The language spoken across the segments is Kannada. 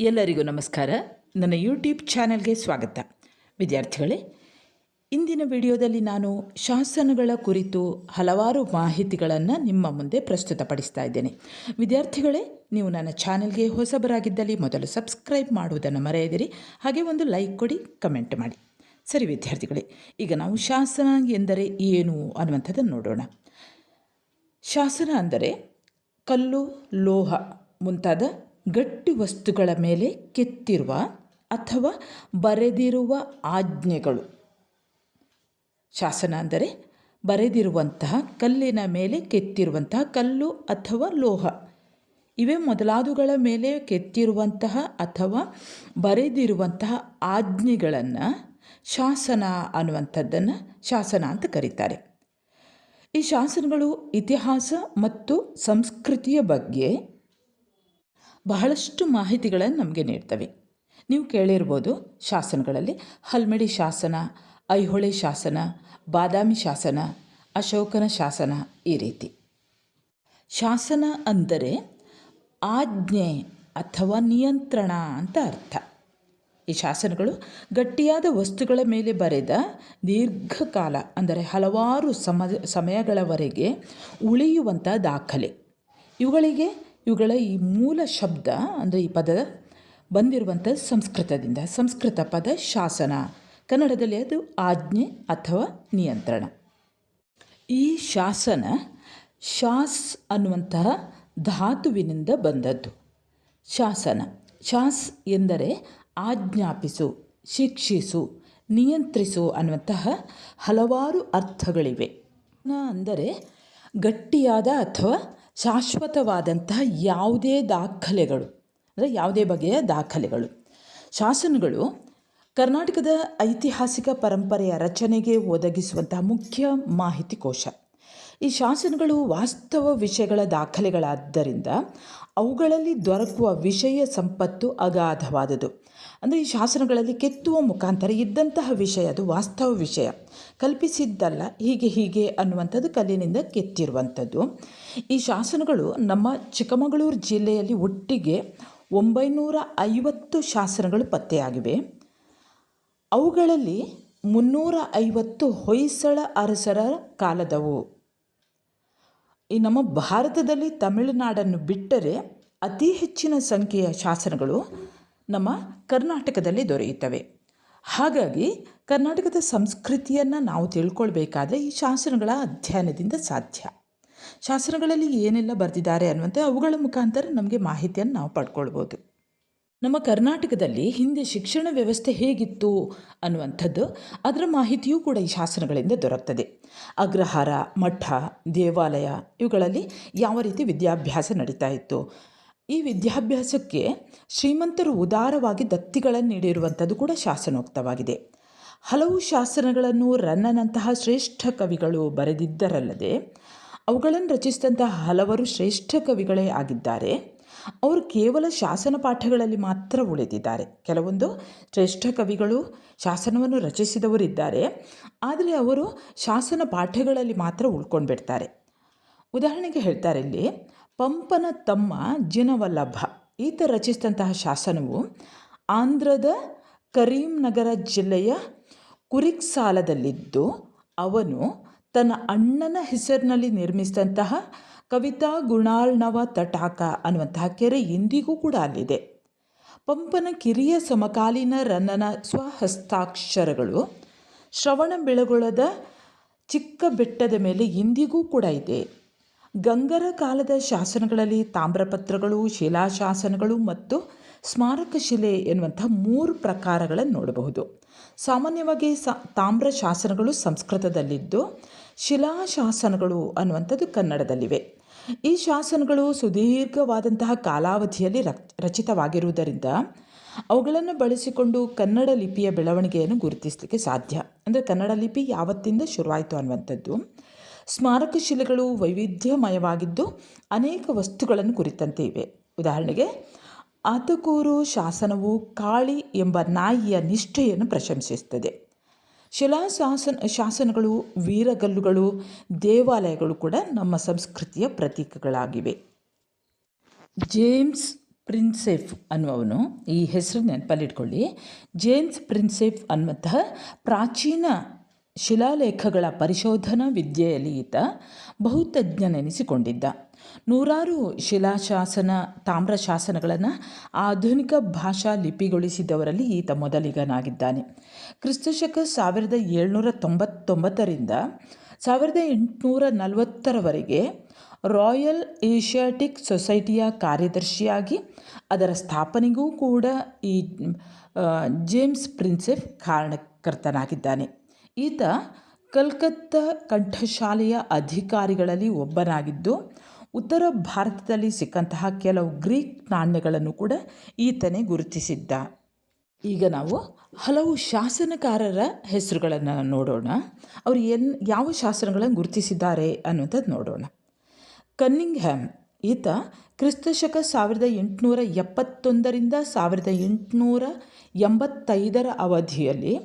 ಎಲ್ಲರಿಗೂ ನಮಸ್ಕಾರ. ನನ್ನ ಯೂಟ್ಯೂಬ್ ಚಾನೆಲ್ಗೆ ಸ್ವಾಗತ. ವಿದ್ಯಾರ್ಥಿಗಳೇ, ಇಂದಿನ ವಿಡಿಯೋದಲ್ಲಿ ನಾನು ಶಾಸನಗಳ ಕುರಿತು ಹಲವಾರು ಮಾಹಿತಿಗಳನ್ನು ನಿಮ್ಮ ಮುಂದೆ ಪ್ರಸ್ತುತಪಡಿಸ್ತಾ ಇದ್ದೇನೆ. ವಿದ್ಯಾರ್ಥಿಗಳೇ, ನೀವು ನನ್ನ ಚಾನೆಲ್ಗೆ ಹೊಸಬರಾಗಿದ್ದಲ್ಲಿ ಮೊದಲು ಸಬ್ಸ್ಕ್ರೈಬ್ ಮಾಡುವುದನ್ನು ಮರೆಯದಿರಿ, ಹಾಗೆ ಒಂದು ಲೈಕ್ ಕೊಡಿ, ಕಮೆಂಟ್ ಮಾಡಿ. ಸರಿ ವಿದ್ಯಾರ್ಥಿಗಳೇ, ಈಗ ನಾವು ಶಾಸನ ಎಂದರೆ ಏನು ಅನ್ನುವಂಥದ್ದನ್ನು ನೋಡೋಣ. ಶಾಸನ ಅಂದರೆ ಕಲ್ಲು, ಲೋಹ ಮುಂತಾದ ಗಟ್ಟಿ ವಸ್ತುಗಳ ಮೇಲೆ ಕೆತ್ತಿರುವ ಅಥವಾ ಬರೆದಿರುವ ಆಜ್ಞೆಗಳು. ಶಾಸನ ಅಂದರೆ ಬರೆದಿರುವಂತಹ ಕಲ್ಲಿನ ಮೇಲೆ ಕೆತ್ತಿರುವಂತಹ ಕಲ್ಲು ಅಥವಾ ಲೋಹ. ಇವೇ ಮೊದಲಾದವುಗಳ ಮೇಲೆ ಕೆತ್ತಿರುವಂತಹ ಅಥವಾ ಬರೆದಿರುವಂತಹ ಆಜ್ಞೆಗಳನ್ನು ಶಾಸನ ಅನ್ನುವಂಥದ್ದನ್ನು ಶಾಸನ ಅಂತ ಕರೀತಾರೆ. ಈ ಶಾಸನಗಳು ಇತಿಹಾಸ ಮತ್ತು ಸಂಸ್ಕೃತಿಯ ಬಗ್ಗೆ ಬಹಳಷ್ಟು ಮಾಹಿತಿಗಳನ್ನು ನಮಗೆ ನೀಡ್ತವೆ. ನೀವು ಕೇಳಿರ್ಬೋದು ಶಾಸನಗಳಲ್ಲಿ ಹಲ್ಮಿಡಿ ಶಾಸನ, ಐಹೊಳೆ ಶಾಸನ, ಬಾದಾಮಿ ಶಾಸನ, ಅಶೋಕನ ಶಾಸನ ಈ ರೀತಿ. ಶಾಸನ ಅಂದರೆ ಆಜ್ಞೆ ಅಥವಾ ನಿಯಂತ್ರಣ ಅಂತ ಅರ್ಥ. ಈ ಶಾಸನಗಳು ಗಟ್ಟಿಯಾದ ವಸ್ತುಗಳ ಮೇಲೆ ಬರೆದ ದೀರ್ಘಕಾಲ, ಅಂದರೆ ಹಲವಾರು ಸಮ, ಸಮಯಗಳವರೆಗೆ ಉಳಿಯುವಂಥ ದಾಖಲೆ. ಇವುಗಳಿಗೆ ಇವುಗಳ ಈ ಮೂಲ ಶಬ್ದ, ಅಂದರೆ ಈ ಪದ ಬಂದಿರುವಂಥ ಸಂಸ್ಕೃತದಿಂದ, ಸಂಸ್ಕೃತ ಪದ ಶಾಸನ. ಕನ್ನಡದಲ್ಲಿ ಅದು ಆಜ್ಞೆ ಅಥವಾ ನಿಯಂತ್ರಣ. ಈ ಶಾಸನ ಶಾಸ್ ಅನ್ನುವಂತಹ ಧಾತುವಿನಿಂದ ಬಂದದ್ದು. ಶಾಸನ. ಶಾಸ್ ಎಂದರೆ ಆಜ್ಞಾಪಿಸು, ಶಿಕ್ಷಿಸು, ನಿಯಂತ್ರಿಸು ಅನ್ನುವಂತಹ ಹಲವಾರು ಅರ್ಥಗಳಿವೆ. ಅಂದರೆ ಗಟ್ಟಿಯಾದ ಅಥವಾ ಶಾಶ್ವತವಾದಂತಹ ಯಾವುದೇ ದಾಖಲೆಗಳು, ಅಂದರೆ ಯಾವುದೇ ಬಗೆಯ ದಾಖಲೆಗಳು. ಶಾಸನಗಳು ಕರ್ನಾಟಕದ ಐತಿಹಾಸಿಕ ಪರಂಪರೆಯ ರಚನೆಗೆ ಒದಗಿಸುವಂತಹ ಮುಖ್ಯ ಮಾಹಿತಿ ಕೋಶ. ಈ ಶಾಸನಗಳು ವಾಸ್ತವ ವಿಷಯಗಳ ದಾಖಲೆಗಳಾದ್ದರಿಂದ ಅವುಗಳಲ್ಲಿ ದೊರಕುವ ವಿಷಯ ಸಂಪತ್ತು ಅಗಾಧವಾದುದು ಅಂದರೆ ಈ ಶಾಸನಗಳಲ್ಲಿ ಕೆತ್ತುವ ಮುಖಾಂತರ ಇದ್ದಂತಹ ವಿಷಯ, ಅದು ವಾಸ್ತವ ವಿಷಯ. ಕಲ್ಪಿಸಿದ್ದಲ್ಲ, ಹೀಗೆ ಹೀಗೆ ಅನ್ನುವಂಥದ್ದು ಕಲ್ಲಿನಿಂದ ಕೆತ್ತಿರುವಂಥದ್ದು. ಈ ಶಾಸನಗಳು ನಮ್ಮ ಚಿಕ್ಕಮಗಳೂರು ಜಿಲ್ಲೆಯಲ್ಲಿ ಒಟ್ಟಿಗೆ ಒಂಬೈನೂರ ಐವತ್ತು ಶಾಸನಗಳು ಪತ್ತೆಯಾಗಿವೆ. ಅವುಗಳಲ್ಲಿ ಮುನ್ನೂರ ಐವತ್ತು ಹೊಯ್ಸಳ ಅರಸರ ಕಾಲದವು. ಈ ನಮ್ಮ ಭಾರತದಲ್ಲಿ ತಮಿಳುನಾಡನ್ನು ಬಿಟ್ಟರೆ ಅತಿ ಹೆಚ್ಚಿನ ಸಂಖ್ಯೆಯ ಶಾಸನಗಳು ನಮ್ಮ ಕರ್ನಾಟಕದಲ್ಲಿ ದೊರೆಯುತ್ತವೆ. ಹಾಗಾಗಿ ಕರ್ನಾಟಕದ ಸಂಸ್ಕೃತಿಯನ್ನು ನಾವು ತಿಳ್ಕೊಳ್ಬೇಕಾದ್ರೆ ಈ ಶಾಸನಗಳ ಅಧ್ಯಯನದಿಂದ ಸಾಧ್ಯ. ಶಾಸನಗಳಲ್ಲಿ ಏನೆಲ್ಲ ಬರೆದಿದ್ದಾರೆ ಅನ್ನುವಂತೆ ಅವುಗಳ ಮುಖಾಂತರ ನಮಗೆ ಮಾಹಿತಿಯನ್ನು ನಾವು ಪಡ್ಕೊಳ್ಬೋದು. ನಮ್ಮ ಕರ್ನಾಟಕದಲ್ಲಿ ಹಿಂದೆ ಶಿಕ್ಷಣ ವ್ಯವಸ್ಥೆ ಹೇಗಿತ್ತು ಅನ್ನುವಂಥದ್ದು, ಅದರ ಮಾಹಿತಿಯೂ ಕೂಡ ಈ ಶಾಸನಗಳಿಂದ ದೊರಕ್ತದೆ. ಅಗ್ರಹಾರ, ಮಠ, ದೇವಾಲಯ, ಇವುಗಳಲ್ಲಿ ಯಾವ ರೀತಿ ವಿದ್ಯಾಭ್ಯಾಸ ನಡೀತಾ ಇತ್ತು ಈ ವಿದ್ಯಾಭ್ಯಾಸಕ್ಕೆ ಶ್ರೀಮಂತರು ಉದಾರವಾಗಿ ದತ್ತಿಗಳನ್ನು ನೀಡಿರುವಂಥದ್ದು ಕೂಡ ಶಾಸನೋಕ್ತವಾಗಿದೆ. ಹಲವು ಶಾಸನಗಳನ್ನು ರನ್ನನಂತಹ ಶ್ರೇಷ್ಠ ಕವಿಗಳು ಬರೆದಿದ್ದರಲ್ಲದೆ, ಅವುಗಳನ್ನು ರಚಿಸಿದಂತಹ ಹಲವರು ಶ್ರೇಷ್ಠ ಕವಿಗಳೇ ಆಗಿದ್ದಾರೆ. ಅವರು ಕೇವಲ ಶಾಸನ ಪಾಠಗಳಲ್ಲಿ ಮಾತ್ರ ಉಳಿದಿದ್ದಾರೆ. ಕೆಲವೊಂದು ಶ್ರೇಷ್ಠ ಕವಿಗಳು ಶಾಸನವನ್ನು ರಚಿಸಿದವರಿದ್ದಾರೆ, ಆದರೆ ಅವರು ಶಾಸನ ಪಾಠಗಳಲ್ಲಿ ಮಾತ್ರ ಉಳ್ಕೊಂಡ್ಬಿಡ್ತಾರೆ. ಉದಾಹರಣೆಗೆ ಹೇಳ್ತಾರೆ ಇಲ್ಲಿ ಪಂಪನ ತಮ್ಮ ಜಿನವಲ್ಲಭ. ಈತ ರಚಿಸಿದಂತಹ ಶಾಸನವು ಆಂಧ್ರದ ಕರೀಂನಗರ ಜಿಲ್ಲೆಯ ಕುರಿಕ್ಸಾಲದಲ್ಲಿದ್ದು, ಅವನು ತನ್ನ ಅಣ್ಣನ ಹೆಸರಿನಲ್ಲಿ ನಿರ್ಮಿಸಿದಂತಹ ಕವಿತಾ ಗುಣಾರ್ಣವ ತಟಾಕ ಅನ್ನುವಂತಹ ಕೆರೆ ಇಂದಿಗೂ ಕೂಡ ಅಲ್ಲಿದೆ. ಪಂಪನ ಕಿರಿಯ ಸಮಕಾಲೀನ ರನ್ನನ ಸ್ವಹಸ್ತಾಕ್ಷರಗಳು ಶ್ರವಣ ಬೆಳಗೊಳದ ಚಿಕ್ಕ ಬೆಟ್ಟದ ಮೇಲೆ ಇಂದಿಗೂ ಕೂಡ ಇದೆ. ಗಂಗರ ಕಾಲದ ಶಾಸನಗಳಲ್ಲಿ ತಾಮ್ರಪತ್ರಗಳು ಶಿಲಾಶಾಸನಗಳು ಮತ್ತು ಸ್ಮಾರಕ ಶಿಲೆ ಎನ್ನುವಂಥ ಮೂರು ಪ್ರಕಾರಗಳನ್ನು ನೋಡಬಹುದು. ಸಾಮಾನ್ಯವಾಗಿ ಸ, ತಾಮ್ರ ಶಾಸನಗಳು ಸಂಸ್ಕೃತದಲ್ಲಿದ್ದು, ಶಿಲಾಶಾಸನಗಳು ಅನ್ನುವಂಥದ್ದು ಕನ್ನಡದಲ್ಲಿವೆ. ಈ ಶಾಸನಗಳು ಸುದೀರ್ಘವಾದಂತಹ ಕಾಲಾವಧಿಯಲ್ಲಿ ರಚಿತವಾಗಿರುವುದರಿಂದ ಅವುಗಳನ್ನು ಬಳಸಿಕೊಂಡು ಕನ್ನಡ ಲಿಪಿಯ ಬೆಳವಣಿಗೆಯನ್ನು ಗುರುತಿಸಲಿಕ್ಕೆ ಸಾಧ್ಯ. ಅಂದರೆ ಕನ್ನಡ ಲಿಪಿ ಯಾವತ್ತಿಂದ ಶುರುವಾಯಿತು ಅನ್ನುವಂಥದ್ದು. ಸ್ಮಾರಕ ಶಿಲೆಗಳು ವೈವಿಧ್ಯಮಯವಾಗಿದ್ದು ಅನೇಕ ವಸ್ತುಗಳನ್ನು ಕುರಿತಂತೆ ಇವೆ. ಉದಾಹರಣೆಗೆ, ಆತಕೂರು ಶಾಸನವು ಕಾಳಿ ಎಂಬ ನಾಯಿಯ ನಿಷ್ಠೆಯನ್ನು ಪ್ರಶಂಸಿಸುತ್ತದೆ. ಶಿಲಾಶಾಸನ, ಶಾಸನಗಳು, ವೀರಗಲ್ಲುಗಳು, ದೇವಾಲಯಗಳು ಕೂಡ ನಮ್ಮ ಸಂಸ್ಕೃತಿಯ ಪ್ರತೀಕಗಳಾಗಿವೆ. ಜೇಮ್ಸ್ ಪ್ರಿನ್ಸೆಫ್ ಅನ್ನುವವನು ಈ ಹೆಸರು ನೆನಪಲ್ಲಿಟ್ಕೊಳ್ಳಿ. ಜೇಮ್ಸ್ ಪ್ರಿನ್ಸೆಫ್ ಅನ್ನುವಂತಹ ಪ್ರಾಚೀನ ಶಿಲಾಲೇಖಗಳ ಪರಿಶೋಧನಾ ವಿದ್ಯೆಯಲ್ಲಿ ಈತ ಬಹುತಜ್ಞನೆನಿಸಿಕೊಂಡಿದ್ದ. ನೂರಾರು ಶಿಲಾಶಾಸನ ತಾಮ್ರ ಶಾಸನಗಳನ್ನು ಆಧುನಿಕ ಭಾಷಾ ಲಿಪಿಗೊಳಿಸಿದವರಲ್ಲಿ ಈತ ಮೊದಲಿಗನಾಗಿದ್ದಾನೆ. ಕ್ರಿಸ್ತಶಕ ಸಾವಿರದ ಏಳ್ನೂರ ತೊಂಬತ್ತೊಂಬತ್ತರಿಂದ ಸಾವಿರದ ಎಂಟುನೂರ ನಲವತ್ತರವರೆಗೆ ರಾಯಲ್ ಏಷ್ಯಾಟಿಕ್ ಸೊಸೈಟಿಯ ಕಾರ್ಯದರ್ಶಿಯಾಗಿ ಅದರ ಸ್ಥಾಪನೆಗೂ ಕೂಡ ಈ ಜೇಮ್ಸ್ ಪ್ರಿನ್ಸೆಫ್ ಕಾರಣಕರ್ತನಾಗಿದ್ದಾನೆ. ಈತ ಕಲ್ಕತ್ತಾ ಕಂಠಶಾಲೆಯ ಅಧಿಕಾರಿಗಳಲ್ಲಿ ಒಬ್ಬನಾಗಿದ್ದು, ಉತ್ತರ ಭಾರತದಲ್ಲಿ ಸಿಕ್ಕಂತಹ ಕೆಲವು ಗ್ರೀಕ್ ನಾಣ್ಯಗಳನ್ನು ಕೂಡ ಈತನೇ ಗುರುತಿಸಿದ್ದ. ಈಗ ನಾವು ಹಲವು ಶಾಸನಕಾರರ ಹೆಸರುಗಳನ್ನು ನೋಡೋಣ. ಅವರು ಎನ್, ಯಾವ ಶಾಸನಗಳನ್ನು ಗುರುತಿಸಿದ್ದಾರೆ ಅನ್ನುವಂಥದ್ದು ನೋಡೋಣ. ಕನ್ನಿಂಗ್ಹ್ಯಾಮ್ ಈತ ಕ್ರಿಸ್ತಶಕ ಸಾವಿರದ ಎಂಟುನೂರ ಎಪ್ಪತ್ತೊಂದರಿಂದ ಸಾವಿರದ ಎಂಟುನೂರ ಎಂಬತ್ತೈದರ ಅವಧಿಯಲ್ಲಿ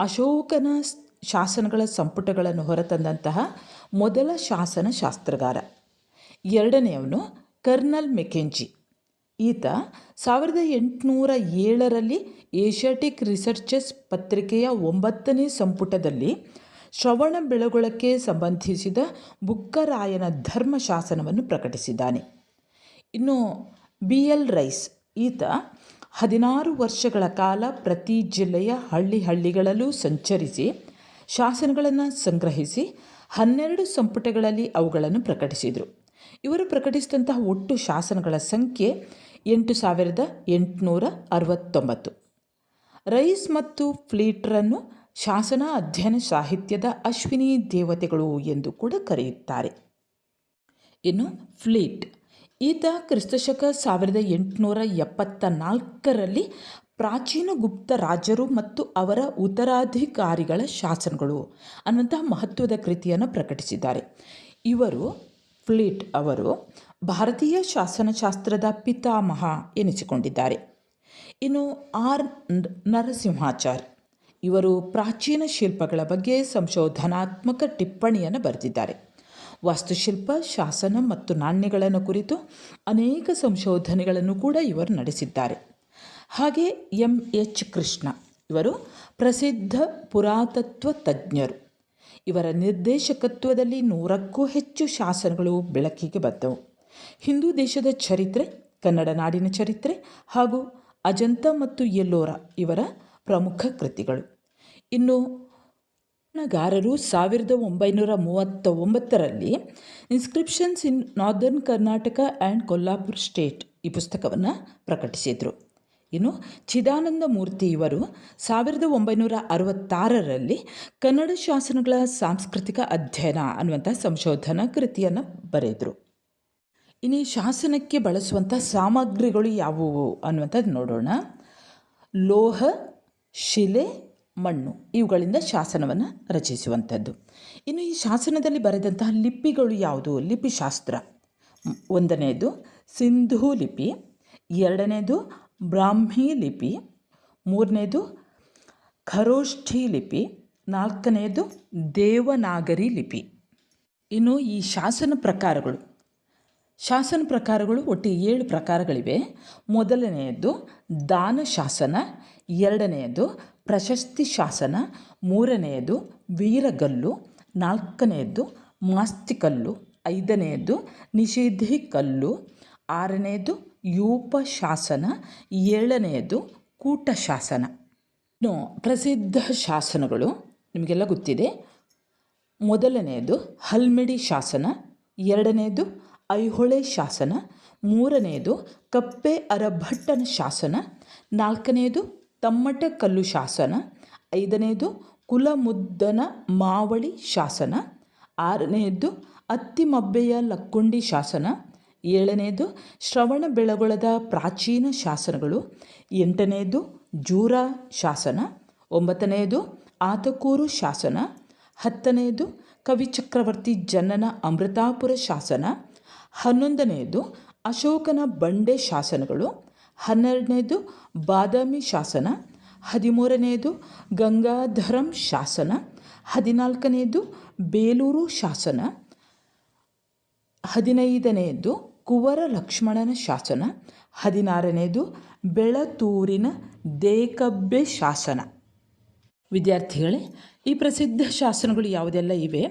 ಅಶೋಕನ ಶಾಸನಗಳ ಸಂಪುಟಗಳನ್ನು ಹೊರತಂದಂತಹ ಮೊದಲ ಶಾಸನ ಶಾಸ್ತ್ರಗಾರ. ಎರಡನೆಯವನು ಕರ್ನಲ್ ಮೆಕೆಂಜಿ. ಈತ ಸಾವಿರದ ಎಂಟುನೂರ ಏಳರಲ್ಲಿ ಏಷ್ಯಾಟಿಕ್ ರಿಸರ್ಚಸ್ ಪತ್ರಿಕೆಯ ಒಂಬತ್ತನೇ ಸಂಪುಟದಲ್ಲಿ ಶ್ರವಣ ಬೆಳಗೊಳಕ್ಕೆ ಸಂಬಂಧಿಸಿದ ಬುಕ್ಕರಾಯನ ಧರ್ಮಶಾಸನವನ್ನು ಪ್ರಕಟಿಸಿದ್ದಾನೆ. ಇನ್ನು ಬಿ ಎಲ್ ರೈಸ್, ಈತ ಹದಿನಾರು ವರ್ಷಗಳ ಕಾಲ ಪ್ರತಿ ಜಿಲ್ಲೆಯ ಹಳ್ಳಿ ಹಳ್ಳಿಗಳಲ್ಲೂ ಸಂಚರಿಸಿ ಶಾಸನಗಳನ್ನು ಸಂಗ್ರಹಿಸಿ ಹನ್ನೆರಡು ಸಂಪುಟಗಳಲ್ಲಿ ಅವುಗಳನ್ನು ಪ್ರಕಟಿಸಿದರು. ಇವರು ಪ್ರಕಟಿಸಿದಂತಹ ಒಟ್ಟು ಶಾಸನಗಳ ಸಂಖ್ಯೆ ಎಂಟು ಸಾವಿರದ ಎಂಟುನೂರ ಅರವತ್ತೊಂಬತ್ತು. ರೈಸ್ ಮತ್ತು ಫ್ಲೀಟ್ರನ್ನು ಶಾಸನ ಅಧ್ಯಯನ ಸಾಹಿತ್ಯದ ಅಶ್ವಿನಿ ದೇವತೆಗಳು ಎಂದು ಕೂಡ ಕರೆಯುತ್ತಾರೆ. ಇನ್ನು ಫ್ಲೀಟ್. ಈತ ಕ್ರಿಸ್ತಶಕ ಸಾವಿರದ ಎಂಟುನೂರ ಎಪ್ಪತ್ತ ನಾಲ್ಕರಲ್ಲಿ ಪ್ರಾಚೀನ ಗುಪ್ತ ರಾಜರು ಮತ್ತು ಅವರ ಉತ್ತರಾಧಿಕಾರಿಗಳ ಶಾಸನಗಳು ಅನ್ನುವಂತಹ ಮಹತ್ವದ ಕೃತಿಯನ್ನು ಪ್ರಕಟಿಸಿದ್ದಾರೆ. ಇವರು ಫ್ಲೀಟ್ ಅವರು ಭಾರತೀಯ ಶಾಸನಶಾಸ್ತ್ರದ ಪಿತಾಮಹ ಎನಿಸಿಕೊಂಡಿದ್ದಾರೆ. ಇನ್ನು ಆರ್ ನರಸಿಂಹಾಚಾರ್, ಇವರು ಪ್ರಾಚೀನ ಶಿಲ್ಪಗಳ ಬಗ್ಗೆ ಸಂಶೋಧನಾತ್ಮಕ ಟಿಪ್ಪಣಿಯನ್ನು ಬರೆದಿದ್ದಾರೆ. ವಾಸ್ತುಶಿಲ್ಪ, ಶಾಸನ ಮತ್ತು ನಾಣ್ಯಗಳನ್ನು ಕುರಿತು ಅನೇಕ ಸಂಶೋಧನೆಗಳನ್ನು ಕೂಡ ಇವರು ನಡೆಸಿದ್ದಾರೆ. ಹಾಗೆ ಎಂ ಎಚ್ ಕೃಷ್ಣ. ಇವರು ಪ್ರಸಿದ್ಧ ಪುರಾತತ್ವ ತಜ್ಞರು. ಇವರ ನಿರ್ದೇಶಕತ್ವದಲ್ಲಿ ನೂರಕ್ಕೂ ಹೆಚ್ಚು ಶಾಸನಗಳು ಬೆಳಕಿಗೆ ಬಂದವು. ಹಿಂದೂ ದೇಶದ ಚರಿತ್ರೆ, ಕನ್ನಡ ನಾಡಿನ ಚರಿತ್ರೆ ಹಾಗೂ ಅಜಂತ ಮತ್ತು ಎಲ್ಲೋರ ಇವರ ಪ್ರಮುಖ ಕೃತಿಗಳು. ಇನ್ನು ಗಾರರು ಸಾವಿರದ ಒಂಬೈನೂರ ಮೂವತ್ತ ಒಂಬತ್ತರಲ್ಲಿ inscriptions in northern Karnataka and Kolhapur state ಈ ಪುಸ್ತಕವನ್ನು ಪ್ರಕಟಿಸಿದರು. ಇನ್ನು ಚಿದಾನಂದ ಮೂರ್ತಿ ಇವರು ಸಾವಿರದ ಒಂಬೈನೂರ ಅರವತ್ತಾರರಲ್ಲಿ ಕನ್ನಡ ಶಾಸನಗಳ ಸಾಂಸ್ಕೃತಿಕ ಅಧ್ಯಯನ ಅನ್ನುವಂಥ ಸಂಶೋಧನಾ ಕೃತಿಯನ್ನು ಬರೆದರು. ಇನ್ನು ಶಾಸನಕ್ಕೆ ಬಳಸುವಂಥ ಸಾಮಗ್ರಿಗಳು ಯಾವುವು ಅನ್ನುವಂಥದ್ದು ನೋಡೋಣ. ಲೋಹ, ಶಿಲೆ, ಮಣ್ಣು ಇವುಗಳಿಂದ ಶಾಸನವನ್ನು ರಚಿಸುವಂಥದ್ದು. ಇನ್ನು ಈ ಶಾಸನದಲ್ಲಿ ಬರೆದಂತಹ ಲಿಪಿಗಳು ಯಾವುದು? ಲಿಪಿಶಾಸ್ತ್ರ. ಒಂದನೆಯದು ಸಿಂಧೂ ಲಿಪಿ, ಎರಡನೇದು ಬ್ರಾಹ್ಮಿ ಲಿಪಿ, ಮೂರನೇದು ಖರೋಷ್ಠಿ ಲಿಪಿ ನಾಲ್ಕನೆಯದು ದೇವನಾಗರಿ ಲಿಪಿ. ಇನ್ನು ಈ ಶಾಸನ ಪ್ರಕಾರಗಳು. ಶಾಸನ ಪ್ರಕಾರಗಳು ಒಟ್ಟು ಏಳು ಪ್ರಕಾರಗಳಿವೆ. ಮೊದಲನೆಯದು ದಾನ ಶಾಸನ, ಎರಡನೆಯದು ಪ್ರಶಸ್ತಿ ಶಾಸನ, ಮೂರನೆಯದು ವೀರಗಲ್ಲು, ನಾಲ್ಕನೆಯದು ಮಾಸ್ತಿಕಲ್ಲು, ಐದನೆಯದು ನಿಷೇಧಿ ಕಲ್ಲು ಆರನೆಯದು ಶಾಸನ ಏಳನೆಯದು ಕೂಟ ಶಾಸನ ಇನ್ನು ಪ್ರಸಿದ್ಧ ಶಾಸನಗಳು ನಿಮಗೆಲ್ಲ ಗೊತ್ತಿದೆ. ಮೊದಲನೆಯದು ಹಲ್ಮಿಡಿ ಶಾಸನ ಎರಡನೆಯದು ಐಹೊಳೆ ಶಾಸನ ಮೂರನೆಯದು ಕಪ್ಪೆ ಅರಭಟ್ಟನ ಶಾಸನ ನಾಲ್ಕನೆಯದು ತಮ್ಮಟಕಲ್ಲು ಶಾಸನ ಐದನೆಯದು ಕುಲಮುದ್ದನ ಮಾವಳಿ ಶಾಸನ ಆರನೆಯದು ಅತ್ತಿಮಬ್ಬೆಯ ಲಕ್ಕುಂಡಿ ಶಾಸನ ಏಳನೆಯದು ಶ್ರವಣ ಬೆಳಗೊಳದ ಪ್ರಾಚೀನ ಶಾಸನಗಳು. ಎಂಟನೆಯದು ಜೂರ ಶಾಸನ. ಒಂಬತ್ತನೆಯದು ಆತಕೂರು ಶಾಸನ. ಹತ್ತನೆಯದು ಕವಿಚಕ್ರವರ್ತಿ ಜನನ ಅಮೃತಾಪುರ ಶಾಸನ. ಹನ್ನೊಂದನೆಯದು ಅಶೋಕನ ಬಂಡೆ ಶಾಸನಗಳು. ಹನ್ನೆರಡನೇದು ಬಾದಾಮಿ ಶಾಸನ. ಹದಿಮೂರನೆಯದು ಗಂಗಾಧರಂ ಶಾಸನ. ಹದಿನಾಲ್ಕನೆಯದು ಬೇಲೂರು ಶಾಸನ. ಹದಿನೈದನೆಯದು ಕುವರ ಲಕ್ಷ್ಮಣನ ಶಾಸನ, ಹದಿನಾರನೇದು ಬೆಳತೂರಿನ ದೇಕಬ್ಬೆ ಶಾಸನ. ವಿದ್ಯಾರ್ಥಿಗಳೇ, ಈ ಪ್ರಸಿದ್ಧ ಶಾಸನಗಳು ಯಾವುದೆಲ್ಲ ಇವೆ?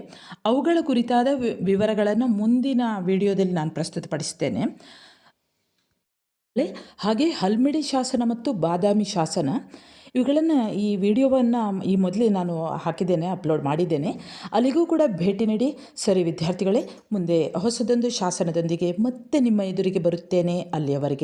ಅವುಗಳ ಕುರಿತಾದ ವಿವರಗಳನ್ನು ಮುಂದಿನ ವಿಡಿಯೋದಲ್ಲಿ ನಾನು ಪ್ರಸ್ತುತಪಡಿಸ್ತೇನೆ. ಹಾಗೆ ಹಲ್ಮಿಡಿ ಶಾಸನ ಮತ್ತು ಬಾದಾಮಿ ಶಾಸನ ಇವುಗಳನ್ನು ಈ ವಿಡಿಯೋವನ್ನು ಈ ಮೊದಲೇ ನಾನು ಹಾಕಿದ್ದೇನೆ, ಅಪ್ಲೋಡ್ ಮಾಡಿದ್ದೇನೆ. ಅಲ್ಲಿಗೂ ಕೂಡ ಭೇಟಿ ನೀಡಿ. ಸರಿ ವಿದ್ಯಾರ್ಥಿಗಳೇ, ಮುಂದೆ ಹೊಸದೊಂದು ಶಾಸನದೊಂದಿಗೆ ಮತ್ತೆ ನಿಮ್ಮ ಎದುರಿಗೆ ಬರುತ್ತೇನೆ. ಅಲ್ಲಿಯವರೆಗೆ